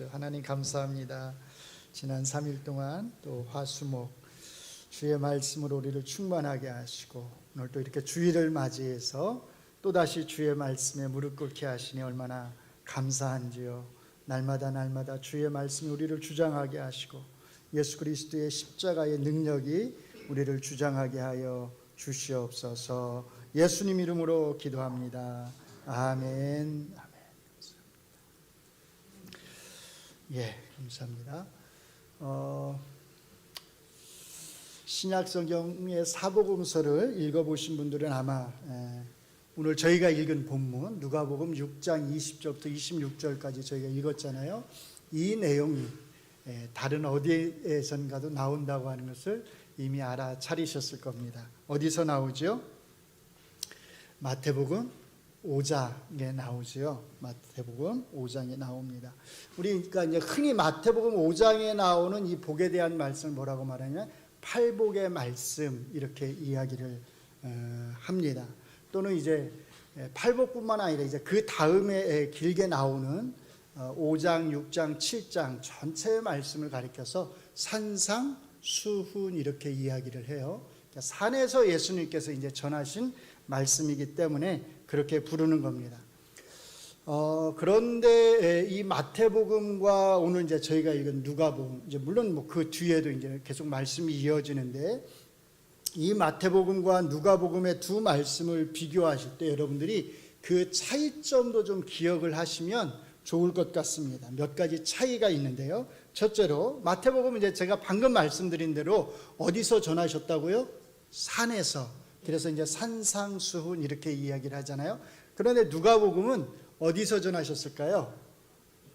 기도하시죠. 하나님 감사합니다. 지난 3일 동안 또 화수목 주의 말씀으로 우리를 충만하게 하시고 오늘 또 이렇게 주일을 맞이해서 또다시 주의 말씀에 무릎 꿇게 하시니 얼마나 감사한지요. 날마다 날마다 주의 말씀이 우리를 주장하게 하시고 예수 그리스도의 십자가의 능력이 우리를 주장하게 하여 주시옵소서. 예수님 이름으로 기도합니다. 아멘. 아멘. 예, 감사합니다. 어, 신약 성경의 사복음서를 읽어보신 분들은 아마 에, 오늘 저희가 읽은 본문 누가복음 6장 20절부터 26절까지 저희가 읽었잖아요. 이 내용이 에, 다른 어디에선가도 나온다고 하는 것을 이미 알아차리셨을 겁니다. 어디서 나오죠? 마태복음 5장에 나오지요. 마태복음 5장에 나옵니다. 우리 그러니까 이제 흔히 마태복음 5장에 나오는 이 복에 대한 말씀을 뭐라고 말하냐면 팔복의 말씀 이렇게 이야기를 어, 합니다. 또는 이제 팔복뿐만 아니라 이제 그 다음에 길게 나오는 5장, 6장, 7장 전체의 말씀을 가리켜서 산상, 수훈 이렇게 이야기를 해요. 그러니까 산에서 예수님께서 이제 전하신 말씀이기 때문에 그렇게 부르는 겁니다. 어, 그런데 이 마태복음과 오늘 이제 저희가 읽은 누가복음, 이제 물론 뭐 그 뒤에도 이제 계속 말씀이 이어지는데 이 마태복음과 누가복음의 두 말씀을 비교하실 때 여러분들이 그 차이점도 좀 기억을 하시면 좋을 것 같습니다. 몇 가지 차이가 있는데요. 첫째로 마태복음은 이제 제가 방금 말씀드린 대로 어디서 전하셨다고요? 산에서. 그래서 이제 산상수훈 이렇게 이야기를 하잖아요. 그런데 누가복음은 어디서 전하셨을까요?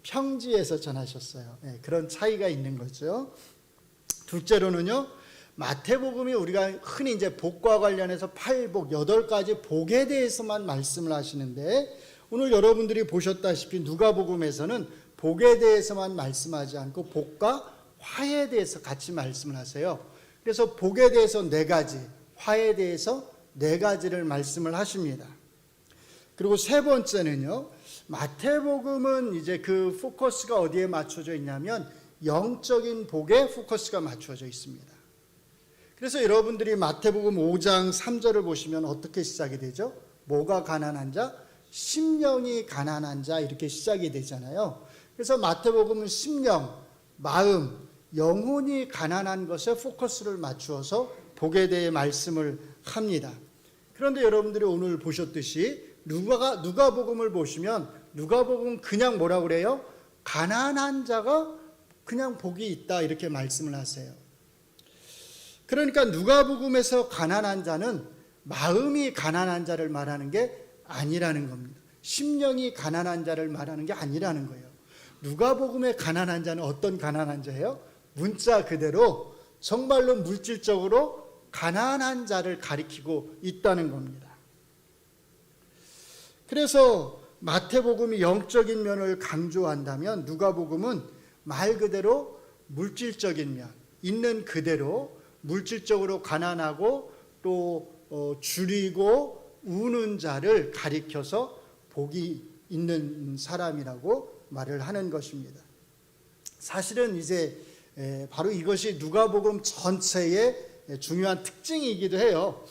평지에서 전하셨어요. 네, 그런 차이가 있는 거죠. 둘째로는요. 마태복음이 우리가 흔히 이제 복과 관련해서 팔복 여덟 가지 복에 대해서만 말씀을 하시는데 오늘 여러분들이 보셨다시피 누가복음에서는 복에 대해서만 말씀하지 않고 복과 화에 대해서 같이 말씀을 하세요. 그래서 복에 대해서 네 가지, 화에 대해서 네 가지를 말씀을 하십니다. 그리고 세 번째는요. 마태복음은 이제 그 포커스가 어디에 맞춰져 있냐면 영적인 복에 포커스가 맞춰져 있습니다. 그래서 여러분들이 마태복음 5장 3절을 보시면 어떻게 시작이 되죠? 뭐가 가난한 자? 심령이 가난한 자 이렇게 시작이 되잖아요. 그래서 마태복음은 심령, 마음, 영혼이 가난한 것에 포커스를 맞추어서 복에 대해 말씀을 합니다. 그런데 여러분들이 오늘 보셨듯이 누가가 누가복음을 보시면 누가복음 그냥 뭐라 그래요? 가난한 자가 그냥 복이 있다 이렇게 말씀을 하세요. 그러니까 누가복음에서 가난한 자는 마음이 가난한 자를 말하는 게 아니라는 겁니다. 심령이 가난한 자를 말하는 게 아니라는 거예요. 누가복음의 가난한 자는 어떤 가난한 자예요? 문자 그대로 정말로 물질적으로 가난한 자를 가리키고 있다는 겁니다. 그래서 마태복음이 영적인 면을 강조한다면 누가복음은 말 그대로 물질적인 면, 있는 그대로 물질적으로 가난하고 또 어, 줄이고 우는 자를 가리켜서 복이 있는 사람이라고 말을 하는 것입니다. 사실은 이제 바로 이것이 누가복음 전체의 중요한 특징이기도 해요.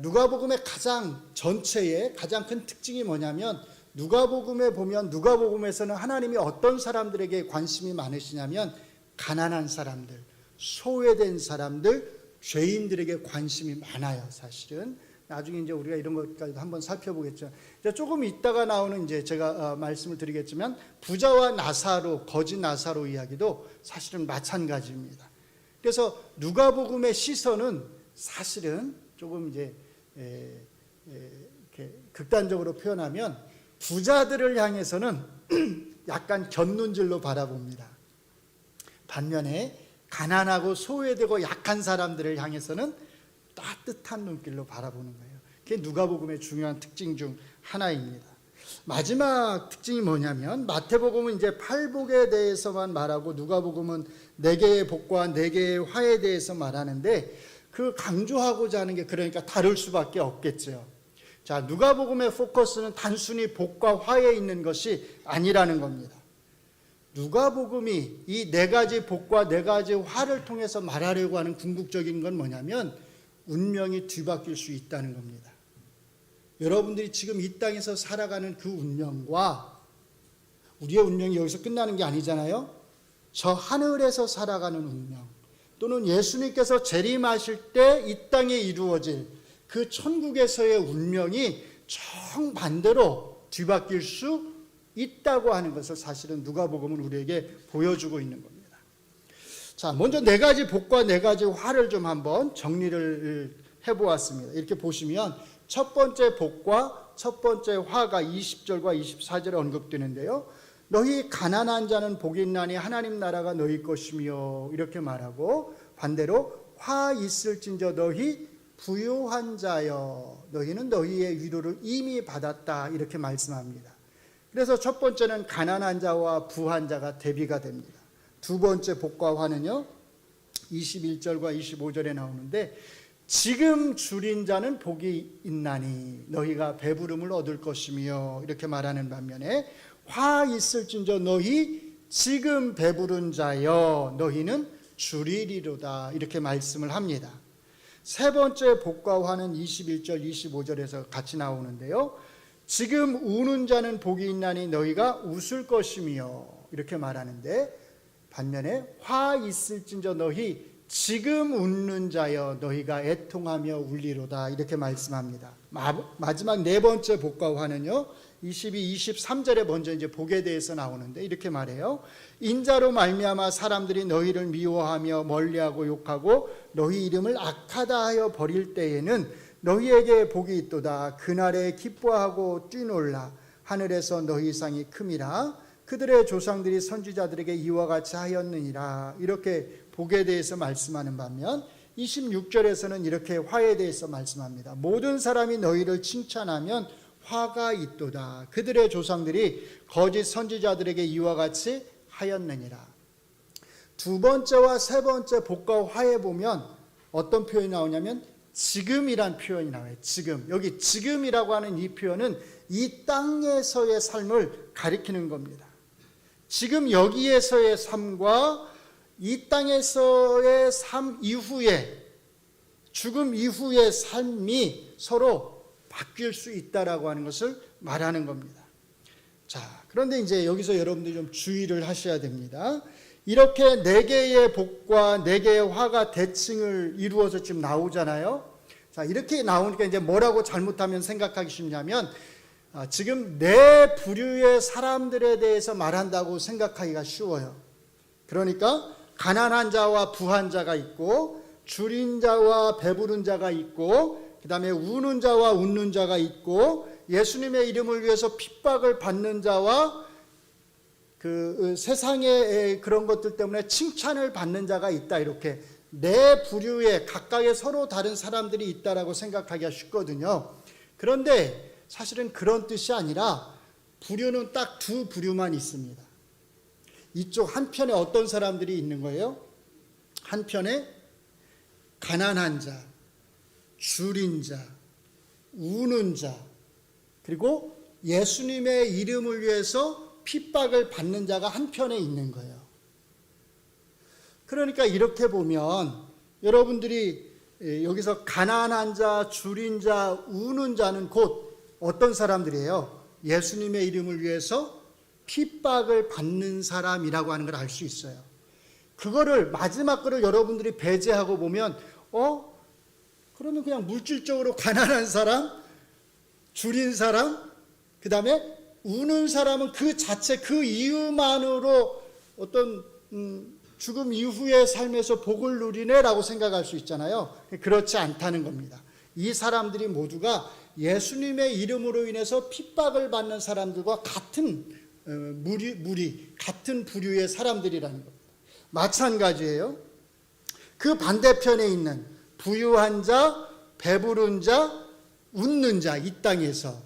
누가복음의 가장 전체의 가장 큰 특징이 뭐냐면 누가복음에 보면 누가복음에서는 하나님이 어떤 사람들에게 관심이 많으시냐면 가난한 사람들, 소외된 사람들, 죄인들에게 관심이 많아요. 사실은 나중에 이제 우리가 이런 것까지 한번 살펴보겠죠. 조금 있다가 나오는 이제 제가 말씀을 드리겠지만 부자와 나사로 거짓 나사로 이야기도 사실은 마찬가지입니다. 그래서 누가복음의 시선은 사실은 조금 이제 에, 에, 이렇게 극단적으로 표현하면 부자들을 향해서는 약간 곁눈질로 바라봅니다. 반면에 가난하고 소외되고 약한 사람들을 향해서는 따뜻한 눈길로 바라보는 거예요. 그게 누가복음의 중요한 특징 중 하나입니다. 마지막 특징이 뭐냐면 마태복음은 이제 팔복에 대해서만 말하고 누가복음은 네 개의 복과 네 개의 화에 대해서 말하는데 그 강조하고자 하는 게 그러니까 다를 수밖에 없겠죠. 자, 누가복음의 포커스는 단순히 복과 화에 있는 것이 아니라는 겁니다. 누가복음이 이 네 가지 복과 네 가지 화를 통해서 말하려고 하는 궁극적인 건 뭐냐면 운명이 뒤바뀔 수 있다는 겁니다. 여러분들이 지금 이 땅에서 살아가는 그 운명과 우리의 운명이 여기서 끝나는 게 아니잖아요. 저 하늘에서 살아가는 운명 또는 예수님께서 재림하실 때 이 땅에 이루어질 그 천국에서의 운명이 정반대로 뒤바뀔 수 있다고 하는 것을 사실은 누가복음은 우리에게 보여주고 있는 겁니다. 자, 먼저 네 가지 복과 네 가지 화를 좀 한번 정리를 해보았습니다. 이렇게 보시면 첫 번째 복과 첫 번째 화가 20절과 24절에 언급되는데요. 너희 가난한 자는 복이 있나니 하나님 나라가 너희 것이며 이렇게 말하고 반대로 화 있을진저 너희 부유한 자여 너희는 너희의 위로를 이미 받았다 이렇게 말씀합니다. 그래서 첫 번째는 가난한 자와 부한 자가 대비가 됩니다. 두 번째 복과 화는요. 21절과 25절에 나오는데 지금 줄인 자는 복이 있나니 너희가 배부름을 얻을 것이며 이렇게 말하는 반면에 화 있을진저 너희 지금 배부른 자여 너희는 줄이리로다 이렇게 말씀을 합니다. 세 번째 복과 화는 21절 25절에서 같이 나오는데요. 지금 우는 자는 복이 있나니 너희가 웃을 것이며 이렇게 말하는데 반면에 화 있을진저 너희 지금 웃는 자여 너희가 애통하며 울리로다 이렇게 말씀합니다. 마 지막 네 번째 복과 화는요. 22, 23절에 먼저 이제 복에 대해서 나오는데 이렇게 말해요. 인자로 말미암아 사람들이 너희를 미워하며 멀리하고 욕하고 너희 이름을 악하다 하여 버릴 때에는 너희에게 복이 있도다. 그날에 기뻐하고 뛰놀라. 하늘에서 너희 상이 큼이라. 그들의 조상들이 선지자들에게 이와 같이 하였느니라. 이렇게 복에 대해서 말씀하는 반면 26절에서는 이렇게 화에 대해서 말씀합니다. 모든 사람이 너희를 칭찬하면 화가 있도다. 그들의 조상들이 거짓 선지자들에게 이와 같이 하였느니라. 두 번째와 세 번째 복과 화에 보면 어떤 표현이 나오냐면 지금이란 표현이 나와요. 지금. 여기 지금이라고 하는 이 표현은 이 땅에서의 삶을 가리키는 겁니다. 지금 여기에서의 삶과 이 땅에서의 삶 이후에 죽음 이후의 삶이 서로 바뀔 수 있다라고 하는 것을 말하는 겁니다. 자, 그런데 이제 여기서 여러분들이 좀 주의를 하셔야 됩니다. 이렇게 네 개의 복과 네 개의 화가 대칭을 이루어서 지금 나오잖아요. 자, 이렇게 나오니까 이제 뭐라고 잘못하면 생각하기 쉽냐면 아, 지금 네 부류의 사람들에 대해서 말한다고 생각하기가 쉬워요. 그러니까 가난한 자와 부한 자가 있고 줄인 자와 배부른 자가 있고 그다음에 우는 자와 웃는 자가 있고 예수님의 이름을 위해서 핍박을 받는 자와 그 세상의 그런 것들 때문에 칭찬을 받는 자가 있다 이렇게 네 부류의 각각의 서로 다른 사람들이 있다라고 생각하기가 쉽거든요. 그런데 사실은 그런 뜻이 아니라 부류는 딱 두 부류만 있습니다. 이쪽 한편에 어떤 사람들이 있는 거예요? 한편에 가난한 자, 줄인 자, 우는 자, 그리고 예수님의 이름을 위해서 핍박을 받는 자가 한편에 있는 거예요. 그러니까 이렇게 보면 여러분들이 여기서 가난한 자, 줄인 자, 우는 자는 곧 어떤 사람들이에요? 예수님의 이름을 위해서 핍박을 받는 사람이라고 하는 걸 알 수 있어요. 그거를 마지막 거를 여러분들이 배제하고 보면 어? 그러면 그냥 물질적으로 가난한 사람, 줄인 사람, 그 다음에 우는 사람은 그 자체 그 이유만으로 어떤 음, 죽음 이후의 삶에서 복을 누리네라고 생각할 수 있잖아요. 그렇지 않다는 겁니다. 이 사람들이 모두가 예수님의 이름으로 인해서 핍박을 받는 사람들과 같은 어, 무리, 무리 같은 부류의 사람들이라는 겁니다. 마찬가지예요. 그 반대편에 있는 부유한 자, 배부른 자, 웃는 자, 이 땅에서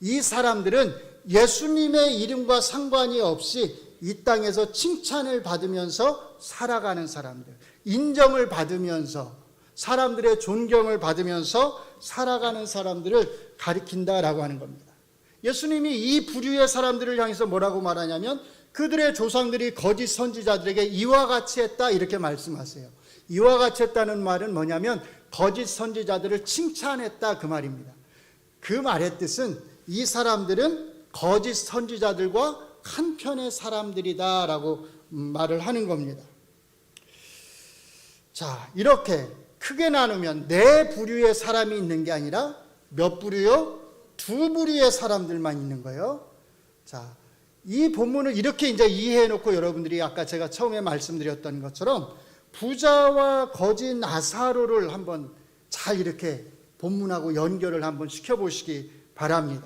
이 사람들은 예수님의 이름과 상관이 없이 이 땅에서 칭찬을 받으면서 살아가는 사람들, 인정을 받으면서 사람들의 존경을 받으면서 살아가는 사람들을 가리킨다라고 하는 겁니다. 예수님이 이 부류의 사람들을 향해서 뭐라고 말하냐면 그들의 조상들이 거짓 선지자들에게 이와 같이 했다 이렇게 말씀하세요. 이와 같이 했다는 말은 뭐냐면 거짓 선지자들을 칭찬했다 그 말입니다. 그 말의 뜻은 이 사람들은 거짓 선지자들과 한편의 사람들이다라고 말을 하는 겁니다. 자, 이렇게 크게 나누면 네 부류의 사람이 있는 게 아니라 몇 부류요? 두 부류의 사람들만 있는 거예요. 자, 이 본문을 이렇게 이제 이해해 놓고 여러분들이 아까 제가 처음에 말씀드렸던 것처럼 부자와 거짓 나사로를 한번 잘 이렇게 본문하고 연결을 한번 시켜보시기 바랍니다.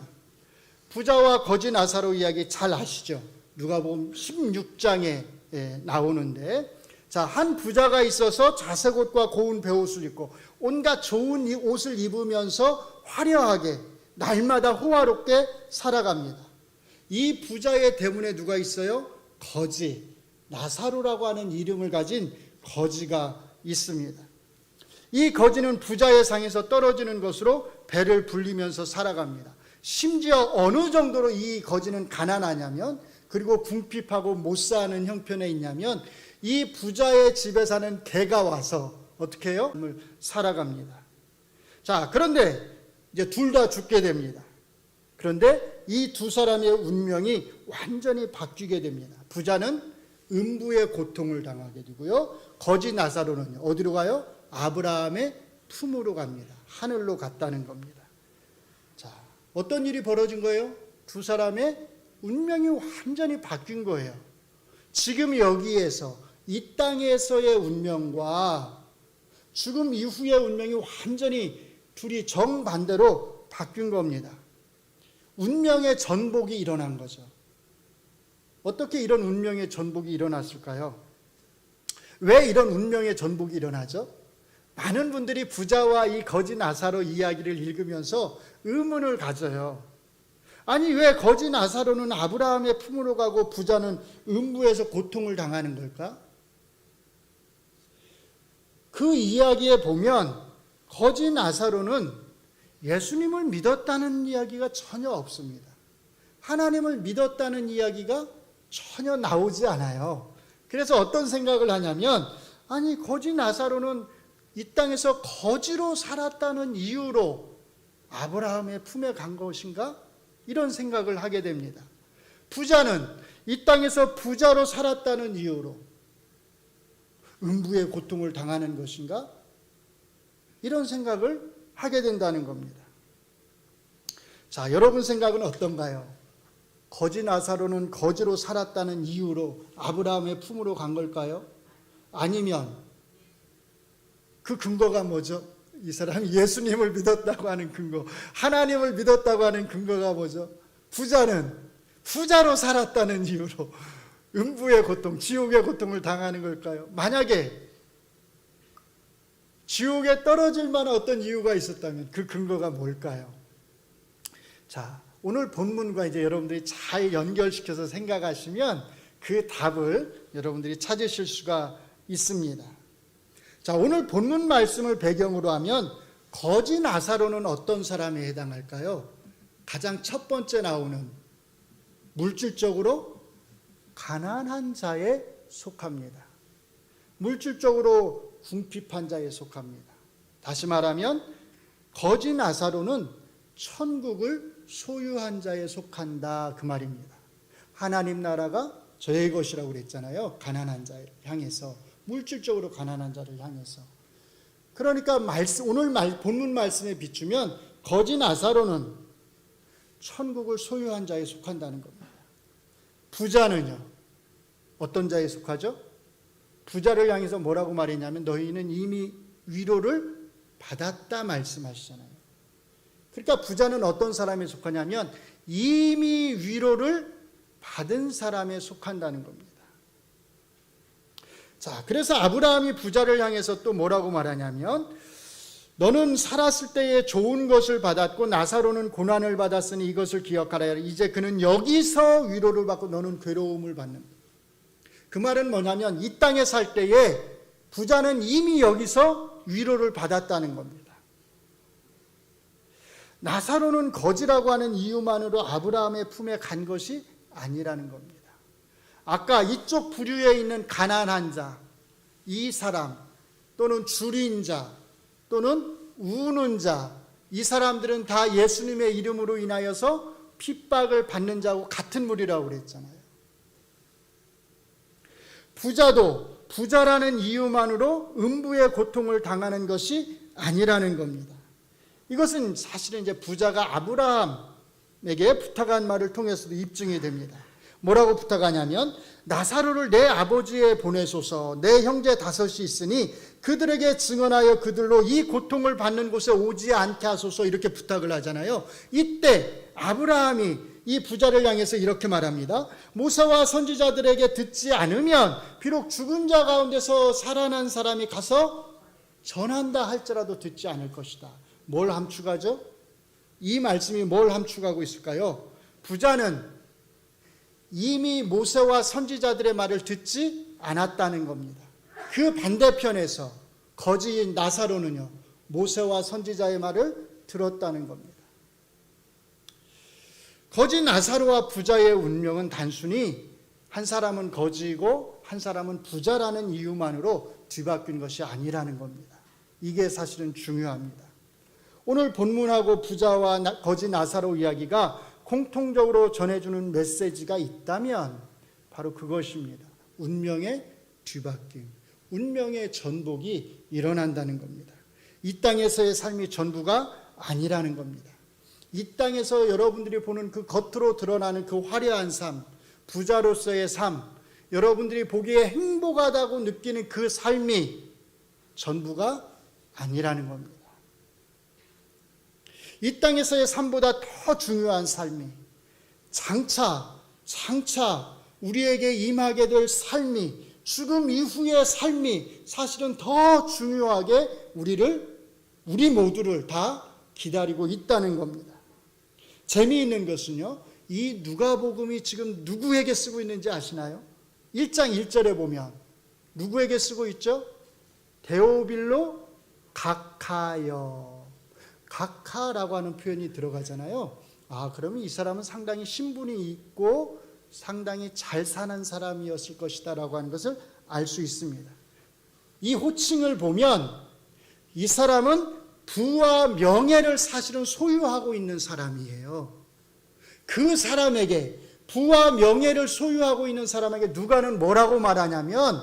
부자와 거짓 나사로 이야기 잘 아시죠? 누가복음 16장에 예, 나오는데 자, 한 부자가 있어서 자색 옷과 고운 베옷을 입고 온갖 좋은 이 옷을 입으면서 화려하게 날마다 호화롭게 살아갑니다. 이 부자의 대문에 누가 있어요? 거지. 나사로라고 하는 이름을 가진 거지가 있습니다. 이 거지는 부자의 상에서 떨어지는 것으로 배를 불리면서 살아갑니다. 심지어 어느 정도로 이 거지는 가난하냐면 그리고 궁핍하고 못 사는 형편에 있냐면 이 부자의 집에 사는 개가 와서 어떻게 해요? 살아갑니다. 자, 그런데 이제 둘 다 죽게 됩니다. 그런데 이 두 사람의 운명이 완전히 바뀌게 됩니다. 부자는 음부의 고통을 당하게 되고요. 거지 나사로는 어디로 가요? 아브라함의 품으로 갑니다. 하늘로 갔다는 겁니다. 자, 어떤 일이 벌어진 거예요? 두 사람의 운명이 완전히 바뀐 거예요. 지금 여기에서 이 땅에서의 운명과 죽음 이후의 운명이 완전히 둘이 정반대로 바뀐 겁니다. 운명의 전복이 일어난 거죠. 어떻게 이런 운명의 전복이 일어났을까요? 왜 이런 운명의 전복이 일어나죠? 많은 분들이 부자와 이 거지 나사로 이야기를 읽으면서 의문을 가져요. 아니 왜 거지 나사로는 아브라함의 품으로 가고 부자는 음부에서 고통을 당하는 걸까? 그 이야기에 보면 거지 나사로는 예수님을 믿었다는 이야기가 전혀 없습니다. 하나님을 믿었다는 이야기가 전혀 나오지 않아요. 그래서 어떤 생각을 하냐면 아니 거지 나사로는 이 땅에서 거지로 살았다는 이유로 아브라함의 품에 간 것인가? 이런 생각을 하게 됩니다. 부자는 이 땅에서 부자로 살았다는 이유로 음부의 고통을 당하는 것인가? 이런 생각을 하게 된다는 겁니다. 자, 여러분 생각은 어떤가요? 거지 나사로는 거지로 살았다는 이유로 아브라함의 품으로 간 걸까요? 아니면 그 근거가 뭐죠? 이 사람이 예수님을 믿었다고 하는 근거, 하나님을 믿었다고 하는 근거가 뭐죠? 부자는 부자로 살았다는 이유로 음부의 고통, 지옥의 고통을 당하는 걸까요? 만약에 지옥에 떨어질 만한 어떤 이유가 있었다면 그 근거가 뭘까요? 자, 오늘 본문과 이제 여러분들이 잘 연결시켜서 생각하시면 그 답을 여러분들이 찾으실 수가 있습니다. 자, 오늘 본문 말씀을 배경으로 하면 거지 나사로는 어떤 사람에 해당할까요? 가장 첫 번째 나오는 물질적으로 가난한 자에 속합니다. 물질적으로 궁핍한 자에 속합니다. 다시 말하면 거지 나사로는 천국을 소유한 자에 속한다 그 말입니다. 하나님 나라가 저의 것이라고 그랬잖아요. 가난한 자를 향해서 물질적으로 가난한 자를 향해서. 그러니까 말씀 오늘 말, 본문 말씀에 비추면 거지 나사로는 천국을 소유한 자에 속한다는 겁니다. 부자는요. 어떤 자에 속하죠? 부자를 향해서 뭐라고 말했냐면 너희는 이미 위로를 받았다 말씀하시잖아요. 그러니까 부자는 어떤 사람에 속하냐면 이미 위로를 받은 사람에 속한다는 겁니다. 자, 그래서 아브라함이 부자를 향해서 또 뭐라고 말하냐면 너는 살았을 때에 좋은 것을 받았고 나사로는 고난을 받았으니 이것을 기억하라. 이제 그는 여기서 위로를 받고 너는 괴로움을 받는. 그 말은 뭐냐면 이 땅에 살 때에 부자는 이미 여기서 위로를 받았다는 겁니다. 나사로는 거지라고 하는 이유만으로 아브라함의 품에 간 것이 아니라는 겁니다. 아까 이쪽 부류에 있는 가난한 자, 이 사람 또는 줄인 자 또는 우는 자, 이 사람들은 다 예수님의 이름으로 인하여서 핍박을 받는 자고 같은 무리라고 그랬잖아요. 부자도 부자라는 이유만으로 음부의 고통을 당하는 것이 아니라는 겁니다. 이것은 사실은 이제 부자가 아브라함에게 부탁한 말을 통해서도 입증이 됩니다. 뭐라고 부탁하냐면 나사로를 내 아버지에 보내소서 내 형제 다섯이 있으니 그들에게 증언하여 그들로 이 고통을 받는 곳에 오지 않게 하소서 이렇게 부탁을 하잖아요. 이때 아브라함이 이 부자를 향해서 이렇게 말합니다. 모세와 선지자들에게 듣지 않으면 비록 죽은 자 가운데서 살아난 사람이 가서 전한다 할지라도 듣지 않을 것이다. 뭘 함축하죠? 이 말씀이 뭘 함축하고 있을까요? 부자는 이미 모세와 선지자들의 말을 듣지 않았다는 겁니다. 그 반대편에서 거지인 나사로는요, 모세와 선지자의 말을 들었다는 겁니다. 거지 나사로와 부자의 운명은 단순히 한 사람은 거지이고 한 사람은 부자라는 이유만으로 뒤바뀐 것이 아니라는 겁니다. 이게 사실은 중요합니다. 오늘 본문하고 부자와 거지 나사로 이야기가 공통적으로 전해주는 메시지가 있다면 바로 그것입니다. 운명의 뒤바뀜, 운명의 전복이 일어난다는 겁니다. 이 땅에서의 삶이 전부가 아니라는 겁니다. 이 땅에서 여러분들이 보는 그 겉으로 드러나는 그 화려한 삶, 부자로서의 삶, 여러분들이 보기에 행복하다고 느끼는 그 삶이 전부가 아니라는 겁니다. 이 땅에서의 삶보다 더 중요한 삶이 장차, 장차 우리에게 임하게 될 삶이 죽음 이후의 삶이 사실은 더 중요하게 우리를, 우리 모두를 다 기다리고 있다는 겁니다. 재미있는 것은요, 이 누가복음이 지금 누구에게 쓰고 있는지 아시나요? 1장 1절에 보면 누구에게 쓰고 있죠? 데오빌로 각하여. 각하라고 하는 표현이 들어가잖아요. 아, 그러면 이 사람은 상당히 신분이 있고 상당히 잘 사는 사람이었을 것이다라고 하는 것을 알 수 있습니다. 이 호칭을 보면 이 사람은 부와 명예를 사실은 소유하고 있는 사람이에요. 그 사람에게 부와 명예를 소유하고 있는 사람에게 누가는 뭐라고 말하냐면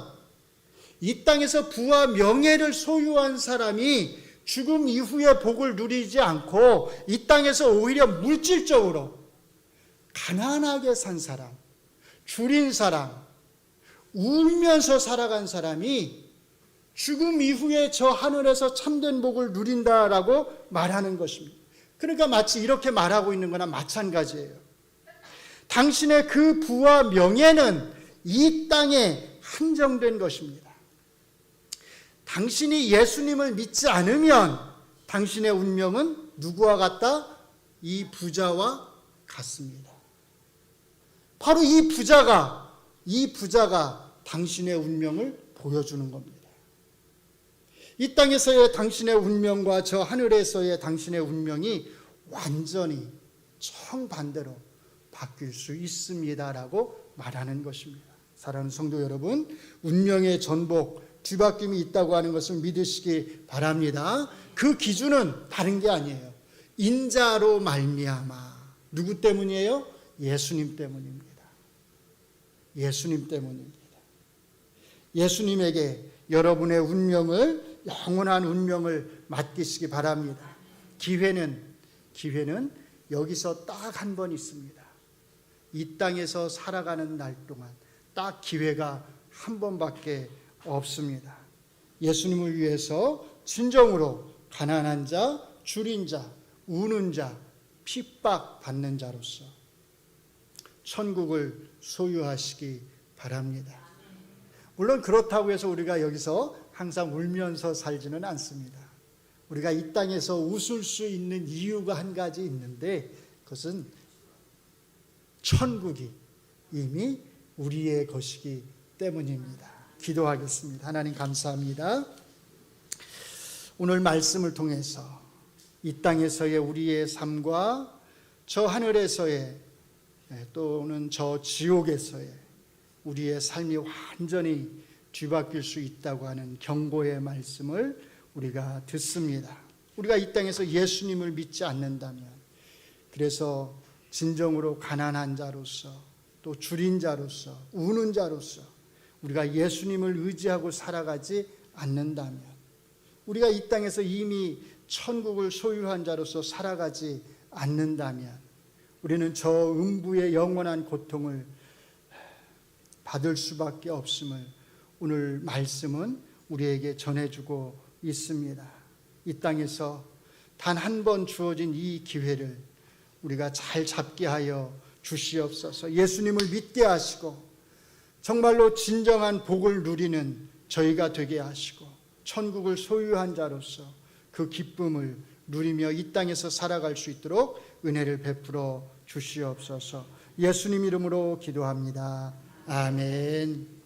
이 땅에서 부와 명예를 소유한 사람이 죽음 이후의 복을 누리지 않고 이 땅에서 오히려 물질적으로 가난하게 산 사람, 줄인 사람, 울면서 살아간 사람이 죽음 이후에 저 하늘에서 참된 복을 누린다라고 말하는 것입니다. 그러니까 마치 이렇게 말하고 있는 거나 마찬가지예요. 당신의 그 부와 명예는 이 땅에 한정된 것입니다. 당신이 예수님을 믿지 않으면 당신의 운명은 누구와 같다? 이 부자와 같습니다. 바로 이 부자가, 이 부자가 당신의 운명을 보여주는 겁니다. 이 땅에서의 당신의 운명과 저 하늘에서의 당신의 운명이 완전히 정반대로 바뀔 수 있습니다라고 말하는 것입니다. 사랑하는 성도 여러분, 운명의 전복, 뒤바뀜이 있다고 하는 것을 믿으시기 바랍니다. 그 기준은 다른 게 아니에요. 인자로 말미암아. 누구 때문이에요? 예수님 때문입니다. 예수님 때문입니다. 예수님에게 여러분의 운명을 영원한 운명을 맡기시기 바랍니다. 기회는 기회는 여기서 딱 한 번 있습니다. 이 땅에서 살아가는 날 동안 딱 기회가 한 번밖에 없습니다. 예수님을 위해서 진정으로 가난한 자, 줄인 자, 우는 자, 핍박 받는 자로서 천국을 소유하시기 바랍니다. 물론 그렇다고 해서 우리가 여기서 항상 울면서 살지는 않습니다. 우리가 이 땅에서 웃을 수 있는 이유가 한 가지 있는데 그것은 천국이 이미 우리의 것이기 때문입니다. 기도하겠습니다. 하나님 감사합니다. 오늘 말씀을 통해서 이 땅에서의 우리의 삶과 저 하늘에서의 또는 저 지옥에서의 우리의 삶이 완전히 뒤바뀔 수 있다고 하는 경고의 말씀을 우리가 듣습니다. 우리가 이 땅에서 예수님을 믿지 않는다면 그래서 진정으로 가난한 자로서 또 줄인 자로서 우는 자로서 우리가 예수님을 의지하고 살아가지 않는다면 우리가 이 땅에서 이미 천국을 소유한 자로서 살아가지 않는다면 우리는 저 음부의 영원한 고통을 받을 수밖에 없음을 오늘 말씀은 우리에게 전해주고 있습니다. 이 땅에서 단 한 번 주어진 이 기회를 우리가 잘 잡게 하여 주시옵소서 예수님을 믿게 하시고 정말로 진정한 복을 누리는 저희가 되게 하시고 천국을 소유한 자로서 그 기쁨을 누리며 이 땅에서 살아갈 수 있도록 은혜를 베풀어 주시옵소서 예수님 이름으로 기도합니다. 아멘.